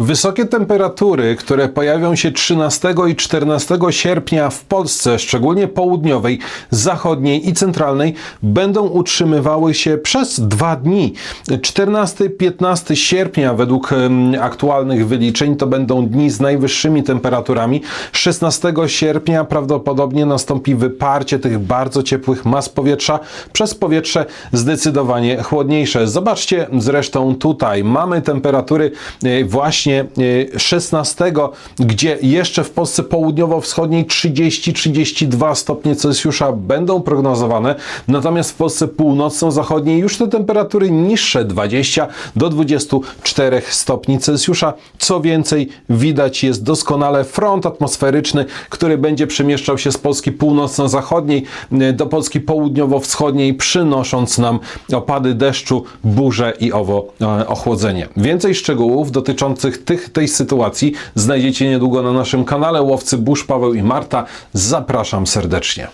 Wysokie temperatury, które pojawią się 13 i 14 sierpnia w Polsce, szczególnie południowej, zachodniej i centralnej, będą utrzymywały się przez dwa dni. 14-15 sierpnia, według aktualnych wyliczeń, to będą dni z najwyższymi temperaturami. 16 sierpnia prawdopodobnie nastąpi wyparcie tych bardzo ciepłych mas powietrza przez powietrze zdecydowanie chłodniejsze. Zobaczcie zresztą tutaj, mamy temperatury e, właśnie e, 16, gdzie jeszcze w Polsce południowo-wschodniej 30-32 stopnie Celsjusza będą prognozowane, natomiast w Polsce północno-zachodniej już te temperatury niższe 20 do 24 stopni Celsjusza. Co więcej, widać jest doskonale front atmosferyczny, który będzie przemieszczał się z Polski północno-zachodniej e, do Polski południowo-wschodniej, przynosząc nam opady deszczu, burze i owo e, ochłodzenie. Więcej szczegółów dotyczących tych, tej sytuacji znajdziecie niedługo na naszym kanale Łowcy Burz Paweł i Marta. Zapraszam serdecznie.